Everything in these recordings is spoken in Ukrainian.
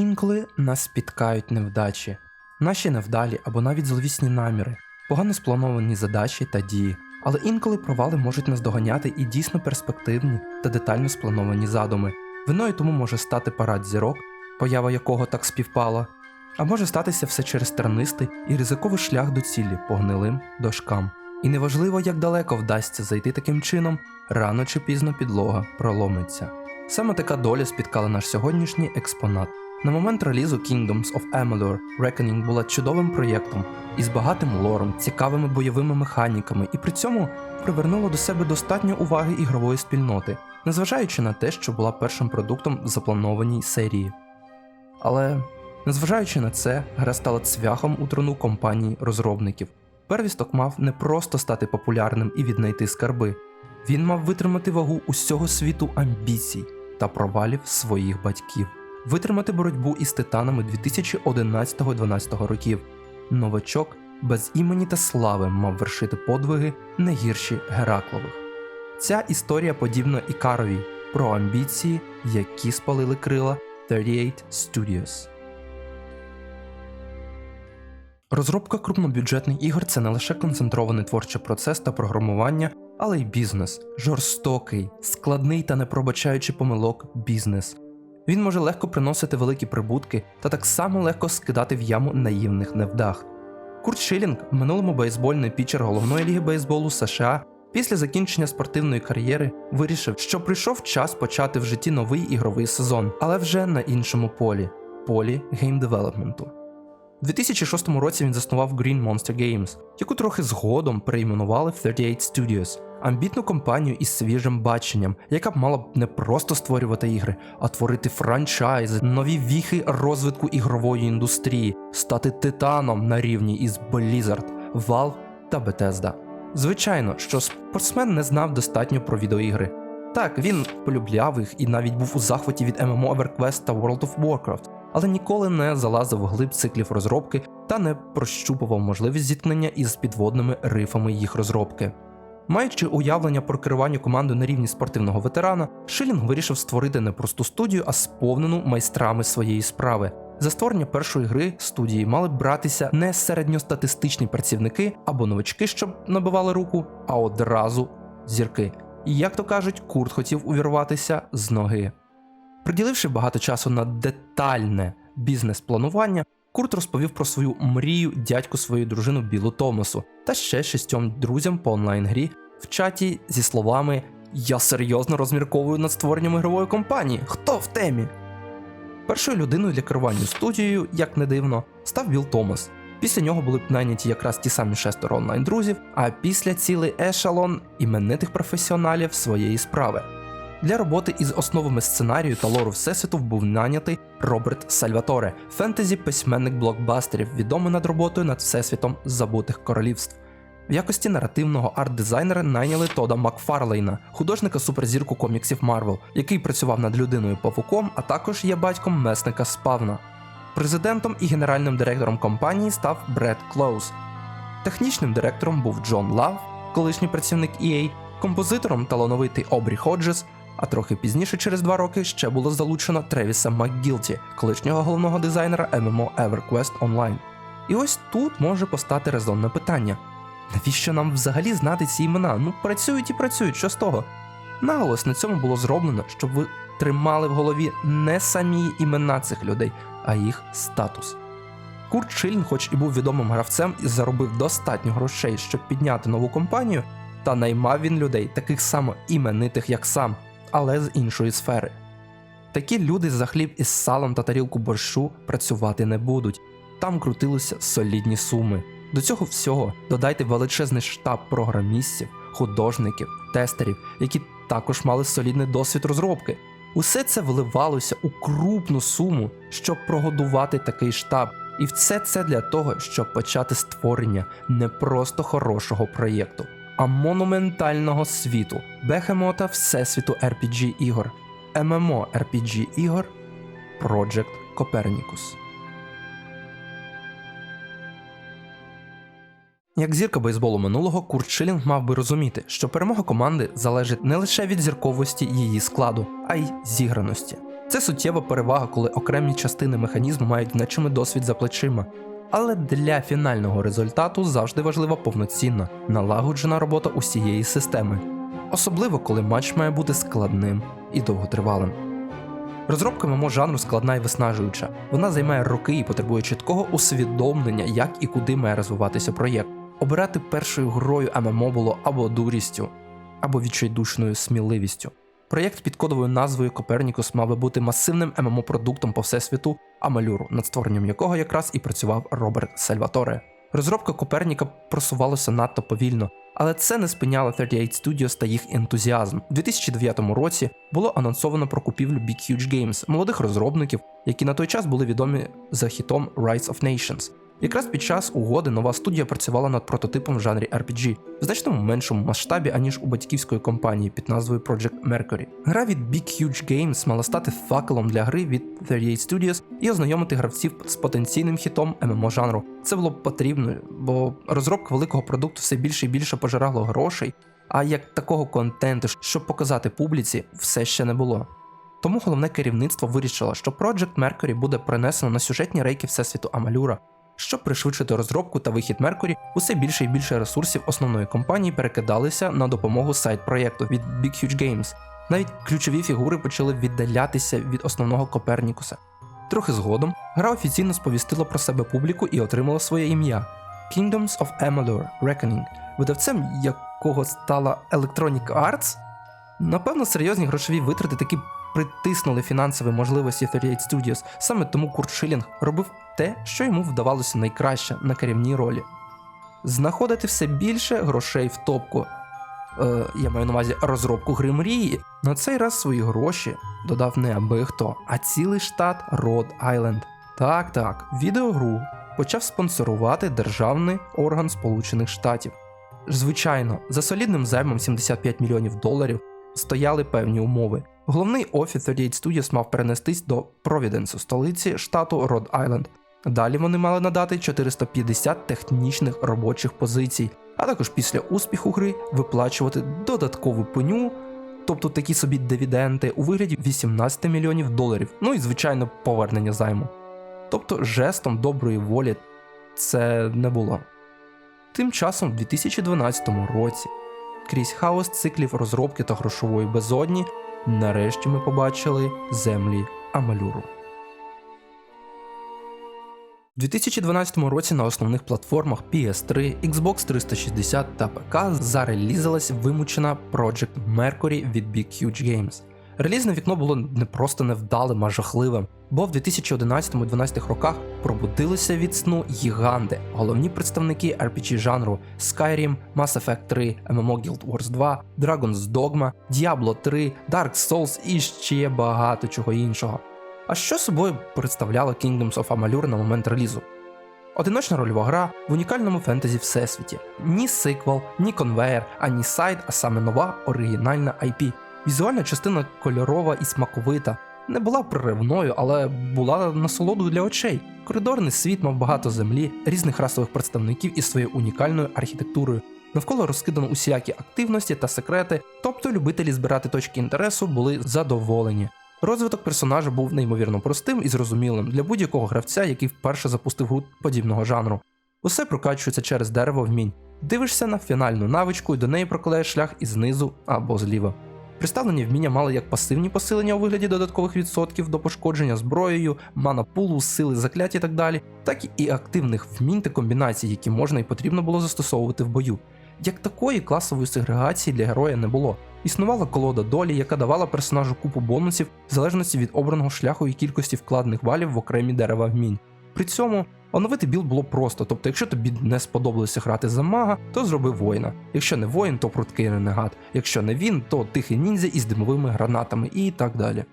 Інколи нас спіткають невдачі, наші невдалі або навіть зловісні наміри, погано сплановані задачі та дії, але інколи провали можуть наздоганяти і дійсно перспективні та детально сплановані задуми. Виною тому може стати парад зірок, поява якого так співпала, а може статися все через тернистий і ризиковий шлях до цілі по гнилим дошкам. І неважливо, як далеко вдасться зайти таким чином, рано чи пізно підлога проломиться. Саме така доля спіткала наш сьогоднішній експонат. На момент релізу Kingdoms of Amalur Reckoning була чудовим проєктом із багатим лором, цікавими бойовими механіками і при цьому привернула до себе достатньо уваги ігрової спільноти, незважаючи на те, що була першим продуктом в запланованій серії. Але незважаючи на це, гра стала цвяхом у труну компанії розробників. Первісток мав не просто стати популярним і віднайти скарби, він мав витримати вагу усього світу амбіцій та провалів своїх батьків, витримати боротьбу із титанами 2011-12 років. Новачок без імені та слави мав вершити подвиги не гірші Гераклових. Ця історія подібна Ікаровій про амбіції, які спалили крила 38 Studios. Розробка крупнобюджетних ігор це не лише концентрований творчий процес та програмування, але й бізнес, жорстокий, складний та не пробачаючи помилок бізнес. Він може легко приносити великі прибутки та так само легко скидати в яму наївних невдах. Курт Шилінг, в минулому бейсбольний пічер головної ліги бейсболу США, після закінчення спортивної кар'єри вирішив, що прийшов час почати в житті новий ігровий сезон, але вже на іншому полі полі геймдевелопменту. У 2006 році він заснував Green Monster Games, яку трохи згодом перейменували в 38 Studios, амбітну компанію із свіжим баченням, яка б мала б не просто створювати ігри, а творити франчайзи, нові віхи розвитку ігрової індустрії, стати титаном на рівні із Blizzard, Valve та Bethesda. Звичайно, що спортсмен не знав достатньо про відеоігри. Так, він полюбляв їх і навіть був у захваті від MMO EverQuest та World of Warcraft, але ніколи не залазив глиб циклів розробки та не прощупував можливість зіткнення із підводними рифами їх розробки. Маючи уявлення про керування командою на рівні спортивного ветерана, Шилінг вирішив створити не просту студію, а сповнену майстрами своєї справи. За створення першої гри студії мали б братися не середньостатистичні працівники або новачки, щоб набивали руку, а одразу зірки. І як то кажуть, Курт хотів увірватися з ноги. Приділивши багато часу на детальне бізнес-планування, Курт розповів про свою мрію дядьку своєї дружину Білу Томасу та ще шістьом друзям по онлайн-грі в чаті зі словами Я серйозно розмірковую над створенням ігрової компанії. Хто в темі? Першою людиною для керування студією, як не дивно, став Біл Томас. Після нього були б найняті якраз ті самі шестеро онлайн-друзів, а після цілий ешелон іменитих професіоналів своєї справи. Для роботи із основами сценарію та лору Всесвіту був нанятий Роберт Сальваторе, фентезі-письменник блокбастерів, відомий над роботою над Всесвітом Забутих Королівств. В якості наративного арт-дизайнера найняли Тода Макфарлейна, художника суперзірку коміксів Марвел, який працював над людиною павуком, а також є батьком месника Спавна. Президентом і генеральним директором компанії став Бред Клоуз. Технічним директором був Джон Лав, колишній працівник EA, композитором талановитий Обрі Ходжес, а трохи пізніше, через два роки, ще було залучено Тревіса МакГілті, колишнього головного дизайнера MMO EverQuest Online. І ось тут може постати резонне питання: навіщо нам взагалі знати ці імена? Ну працюють і працюють, що з того? Наголос на цьому було зроблено, щоб ви тримали в голові не самі імена цих людей, а їх статус. Курт Шилін, хоч і був відомим гравцем і заробив достатньо грошей, щоб підняти нову компанію, та наймав він людей, таких само іменитих, як сам, але з іншої сфери. Такі люди за хліб із салом та тарілку борщу працювати не будуть. Там крутилися солідні суми. До цього всього додайте величезний штаб програмістів, художників, тестерів, які також мали солідний досвід розробки. Усе це вливалося у крупну суму, щоб прогодувати такий штаб. І все це для того, щоб почати створення не просто хорошого проєкту, а монументального світу, бехемота Всесвіту RPG ігор, ММО RPG ігор Project Copernicus. Як зірка бейсболу минулого, Курт Шилінг мав би розуміти, що перемога команди залежить не лише від зірковості її складу, а й зіграності. Це суттєва перевага, коли окремі частини механізму мають значимий досвід за плечима. Але для фінального результату завжди важлива повноцінна, налагоджена робота усієї системи, особливо коли матч має бути складним і довготривалим. Розробка ММО жанру складна і виснажуюча. Вона займає роки і потребує чіткого усвідомлення, як і куди має розвиватися проєкт. Обирати першою грою ММО було або дурістю, або відчайдушною сміливістю. Проєкт під кодовою назвою Копернікус мав би бути масивним ММО-продуктом по всесвіту Амалюру, над створенням якого якраз і працював Роберт Сальваторе. Розробка Коперніка просувалася надто повільно, але це не спиняло 38 Studios та їх ентузіазм. У 2009 році було анонсовано про купівлю Big Huge Games, молодих розробників, які на той час були відомі за хітом Rise of Nations. Якраз під час угоди нова студія працювала над прототипом в жанрі RPG в значному меншому масштабі, аніж у батьківської компанії під назвою Project Mercury. Гра від Big Huge Games мала стати факелом для гри від 38 Studios і ознайомити гравців з потенційним хітом ММО жанру. Це було б потрібно, бо розробка великого продукту все більше і більше пожирало грошей, а як такого контенту, щоб показати публіці, все ще не було. Тому головне керівництво вирішило, що Project Mercury буде перенесено на сюжетні рейки Всесвіту Амалюра, щоб пришвидшити розробку та вихід Mercury, усе більше і більше ресурсів основної компанії перекидалися на допомогу сайт-проєкту від Big Huge Games. Навіть ключові фігури почали віддалятися від основного Копернікуса. Трохи згодом гра офіційно сповістила про себе публіку і отримала своє ім'я Kingdoms of Amalur Reckoning, видавцем якого стала Electronic Arts. Напевно, серйозні грошові витрати таки притиснули фінансові можливості 38 Studios, саме тому Курт Шилінг робив те, що йому вдавалося найкраще на керівній ролі. Знаходити все більше грошей в топку. Е, я маю на увазі розробку гри мрії. На цей раз свої гроші додав не аби хто, а цілий штат Род Айленд. Так, так, відеогру почав спонсорувати державний орган Сполучених Штатів. Звичайно, за солідним займом 75 мільйонів доларів стояли певні умови. Головний офіс 38 Studios мав перенестись до Провіденсу, столиці штату Род Айленд. Далі вони мали надати 450 технічних робочих позицій, а також після успіху гри виплачувати додаткову пеню, тобто такі собі дивіденди у вигляді 18 мільйонів доларів, ну і звичайно повернення займу. Тобто жестом доброї волі це не було. Тим часом, в 2012 році, крізь хаос циклів розробки та грошової безодні, нарешті ми побачили землі Амалюру. У 2012 році на основних платформах PS3, Xbox 360 та ПК зарелізалась вимучена Project Mercury від Big Huge Games. Релізне вікно було не просто невдалим, а жахливим, бо в 2011-2012 роках пробудилися від сну гіганти, головні представники RPG жанру Skyrim, Mass Effect 3, MMO Guild Wars 2, Dragon's Dogma, Diablo 3, Dark Souls і ще багато чого іншого. А що собою представляла Kingdoms of Amalur на момент релізу? Одиночна рольова гра в унікальному фентезі всесвіті. Ні сиквел, ні конвейер, ані сайт, а саме нова оригінальна IP. Візуальна частина кольорова і смаковита. Не була проривною, але була насолодою для очей. Коридорний світ мав багато землі, різних расових представників із своєю унікальною архітектурою. Навколо розкидано усілякі активності та секрети, тобто любителі збирати точки інтересу були задоволені. Розвиток персонажа був неймовірно простим і зрозумілим для будь-якого гравця, який вперше запустив гру подібного жанру. Усе прокачується через дерево вмінь. Дивишся на фінальну навичку і до неї прокладаєш шлях із знизу або зліва. Представлені вміння мали як пасивні посилення у вигляді додаткових відсотків до пошкодження зброєю, манапулу, сили закляття і так далі, так і активних вмінь та комбінацій, які можна і потрібно було застосовувати в бою. Як такої класової сегрегації для героя не було. Існувала колода долі, яка давала персонажу купу бонусів в залежності від обраного шляху і кількості вкладених валів в окремі дерева вмінь. При цьому оновити білд було просто, тобто, якщо тобі не сподобалося грати за мага, то зроби воїна. Якщо не воїн, то пруткий ренегат. Якщо не він, то тихий ніндзя із димовими гранатами і так далі.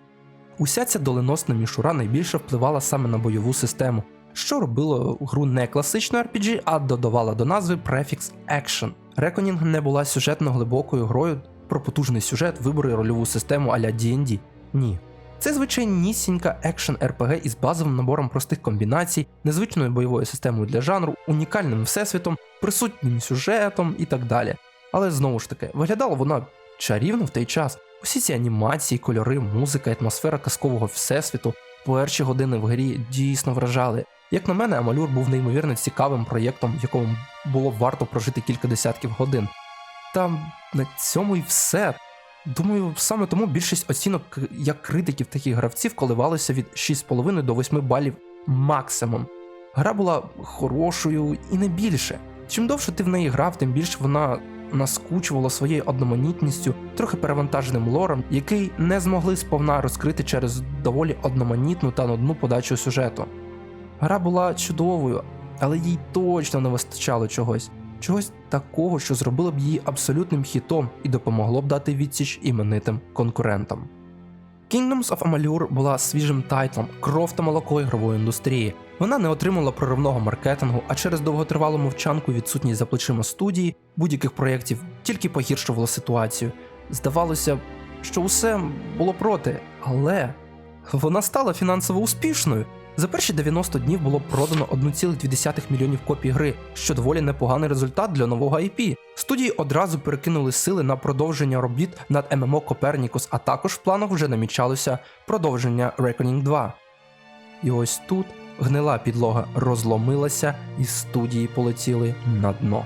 Уся ця доленосна мішура найбільше впливала саме на бойову систему, що робило гру не класичною RPG, а додавала до назви префікс Action. Reckoning не була сюжетно глибокою грою про потужний сюжет, вибори рольову систему а-ля D&D. Ні. Це звичайнісінька екшен RPG із базовим набором простих комбінацій, незвичною бойовою системою для жанру, унікальним всесвітом, присутнім сюжетом і так далі. Але знову ж таки, виглядала вона чарівно в той час. Усі ці анімації, кольори, музика, атмосфера казкового всесвіту, перші години в грі дійсно вражали. Як на мене, Амалюр був неймовірно цікавим проєктом, в якому було варто прожити кілька десятків годин. Та на цьому і все. Думаю, саме тому більшість оцінок як критиків, так і гравців коливалися від 6,5 до 8 балів максимум. Гра була хорошою і не більше. Чим довше ти в неї грав, тим більше вона наскучувала своєю одноманітністю, трохи перевантаженим лором, який не змогли сповна розкрити через доволі одноманітну та нудну подачу сюжету. Гра була чудовою, але їй точно не вистачало чогось, чогось такого, що зробило б її абсолютним хітом і допомогло б дати відсіч іменитим конкурентам. Kingdoms of Amalur була свіжим тайтлом, кров та молоко ігрової індустрії. Вона не отримала проривного маркетингу, а через довготривалу мовчанку відсутність за плечима студії будь-яких проєктів тільки погіршувала ситуацію. Здавалося, що усе було проти, але вона стала фінансово успішною. За перші 90 днів було продано 1,2 мільйонів копій гри, що доволі непоганий результат для нового IP. Студії одразу перекинули сили на продовження робіт над ММО Копернікус, а також в планах вже намічалося продовження Reckoning 2. І ось тут гнила підлога розломилася, і студії полетіли на дно.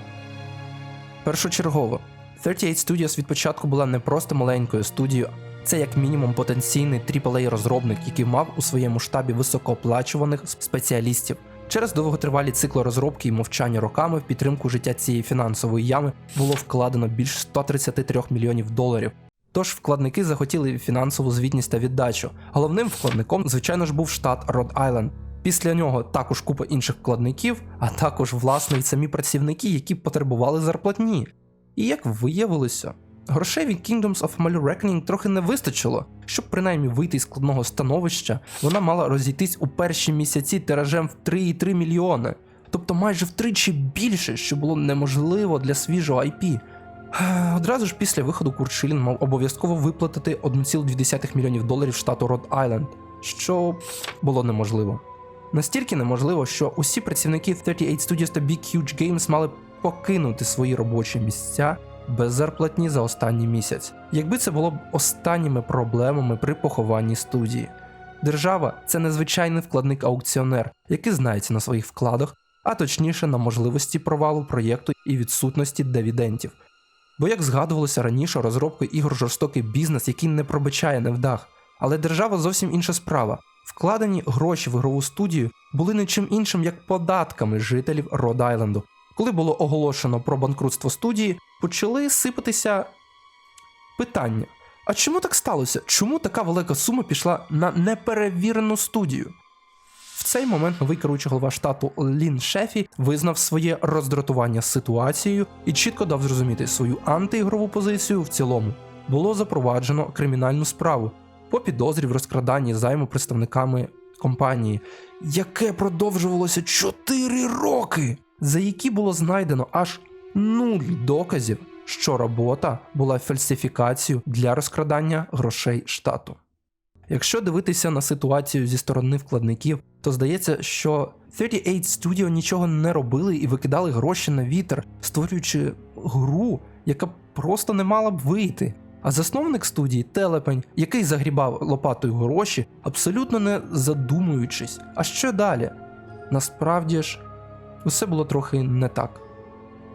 Першочергово, 38 Studios від початку була не просто маленькою студією, це як мінімум потенційний aaa розробник, який мав у своєму штабі високооплачуваних спеціалістів. Через довготривалі цикли розробки і мовчання роками в підтримку життя цієї фінансової ями було вкладено більш 133 мільйонів доларів. Тож вкладники захотіли фінансову звітність та віддачу. Головним вкладником, звичайно ж, був штат Род Айленд. Після нього також купа інших вкладників, а також власне й самі працівники, які потребували зарплатні. І як виявилося, Грошей від Kingdoms of Malur Reckoning трохи не вистачило, щоб принаймні вийти із складного становища, вона мала розійтись у перші місяці тиражем в 3,3 мільйони, тобто майже втричі більше, що було неможливо для свіжого IP. Одразу ж після виходу Курт Шилін мав обов'язково виплатити 1,2 мільйонів доларів штату Род Айленд, що було неможливо. Настільки неможливо, що усі працівники 38 Studios та Big Huge Games мали покинути свої робочі місця без зарплатні за останній місяць, якби це було б останніми проблемами при похованні студії. Держава це незвичайний вкладник-аукціонер, який знається на своїх вкладах, а точніше на можливості провалу проєкту і відсутності дивідендів. Бо, як згадувалося раніше, розробка ігор жорстокий бізнес, який не пробачає невдах. Але держава зовсім інша справа. Вкладені гроші в ігрову студію були не чим іншим як податками жителів Род Айленду, коли було оголошено про банкрутство студії, почали сипатися питання. А чому так сталося? Чому така велика сума пішла на неперевірену студію? В цей момент новий керуючий голова штату Лін Шефі визнав своє роздратування ситуацією і чітко дав зрозуміти свою антиігрову позицію в цілому. Було запроваджено кримінальну справу по підозрі в розкраданні займу представниками компанії, яке продовжувалося 4 роки за які було знайдено аж нуль доказів, що робота була фальсифікацією для розкрадання грошей штату. Якщо дивитися на ситуацію зі сторони вкладників, то здається, що 38 Studio нічого не робили і викидали гроші на вітер, створюючи гру, яка просто не мала б вийти. А засновник студії Телепень, який загрібав лопатою гроші, абсолютно не задумуючись, а що далі? Насправді ж, усе було трохи не так.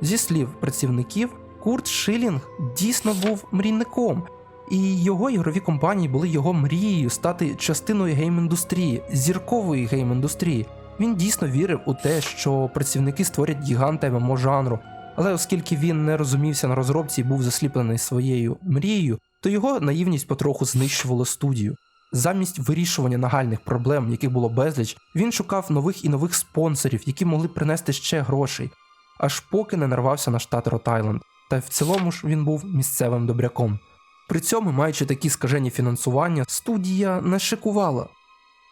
Зі слів працівників, Курт Шилінг дійсно був мрійником, і його ігрові компанії були його мрією стати частиною гейм-індустрії, зіркової гейм-індустрії. Він дійсно вірив у те, що працівники створять гіганта ММО жанру, але оскільки він не розумівся на розробці і був засліплений своєю мрією, то його наївність потроху знищувала студію. Замість вирішування нагальних проблем, яких було безліч, він шукав нових і нових спонсорів, які могли принести ще грошей, аж поки не нарвався на штат Рот-Айленд. Та в цілому ж він був місцевим добряком. При цьому, маючи такі скажені фінансування, студія не шикувала.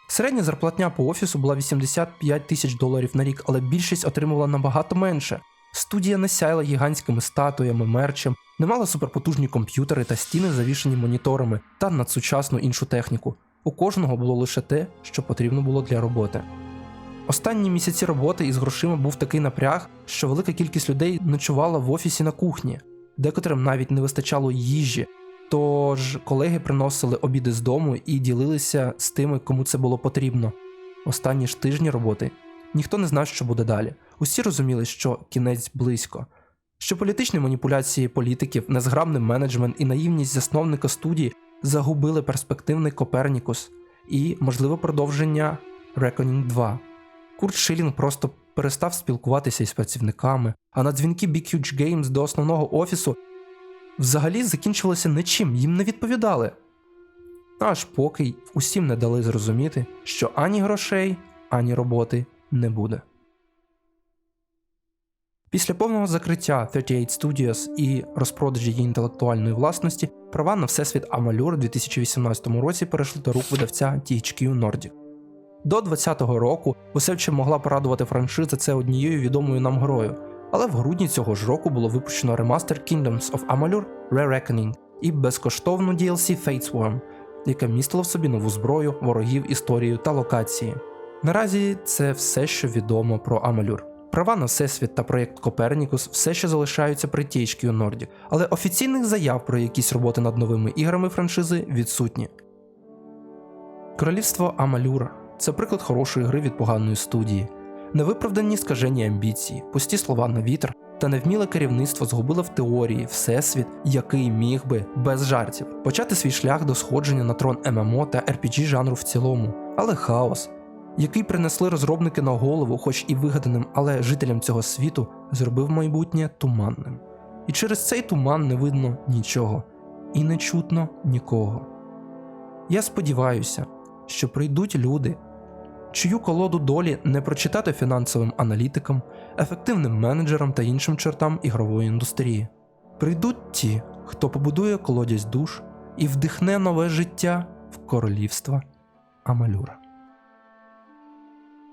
Середня зарплатня по офісу була 85 тисяч доларів на рік, але більшість отримувала набагато менше. Студія не сяяла гігантськими статуями, мерчем, не мала суперпотужні комп'ютери та стіни, завішені моніторами та надсучасну іншу техніку. У кожного було лише те, що потрібно було для роботи. Останні місяці роботи із грошима був такий напряг, що велика кількість людей ночувала в офісі на кухні, декотрим навіть не вистачало їжі, Тож колеги приносили обіди з дому і ділилися з тими, кому це було потрібно. Останні ж тижні роботи ніхто не знав, що буде далі. Усі розуміли, що кінець близько, що політичні маніпуляції політиків, незграбний менеджмент і наївність засновника студії загубили перспективний Копернікус і, можливе продовження Reckoning 2. Курт Шилінг просто перестав спілкуватися із працівниками, а на дзвінки Big Huge Games до основного офісу взагалі закінчилося нічим, їм не відповідали. Аж поки усім не дали зрозуміти, що ані грошей, ані роботи не буде. Після повного закриття 38 Studios і розпродажі її інтелектуальної власності права на всесвіт Амалюр у 2018 році перейшли до рук видавця THQ Nordic. До 2020 року усе, чим могла порадувати франшиза, це однією відомою нам грою. Але в грудні цього ж року було випущено ремастер Kingdoms of Amalur Re-Reckoning і безкоштовну DLC Fatesworm, яке містило в собі нову зброю, ворогів, історію та локації. Наразі це все, що відомо про Амалюр. Права на Всесвіт та проєкт Копернікус все ще залишаються при THQ Nordic, але офіційних заяв про якісь роботи над новими іграми франшизи відсутні. Королівство Амалюра це приклад хорошої гри від поганої студії. Невиправдані скажені амбіції, пусті слова на вітер та невміле керівництво згубило в теорії всесвіт, який міг би без жартів почати свій шлях до сходження на трон ММО та RPG жанру в цілому, але хаос, який принесли розробники на голову, хоч і вигаданим, але жителям цього світу, зробив майбутнє туманним. І через цей туман не видно нічого, і не чутно нікого. Я сподіваюся, що прийдуть люди, чию колоду долі не прочитати фінансовим аналітикам, ефективним менеджерам та іншим чортам ігрової індустрії. Прийдуть ті, хто побудує колодязь душ і вдихне нове життя в королівства Амалюра.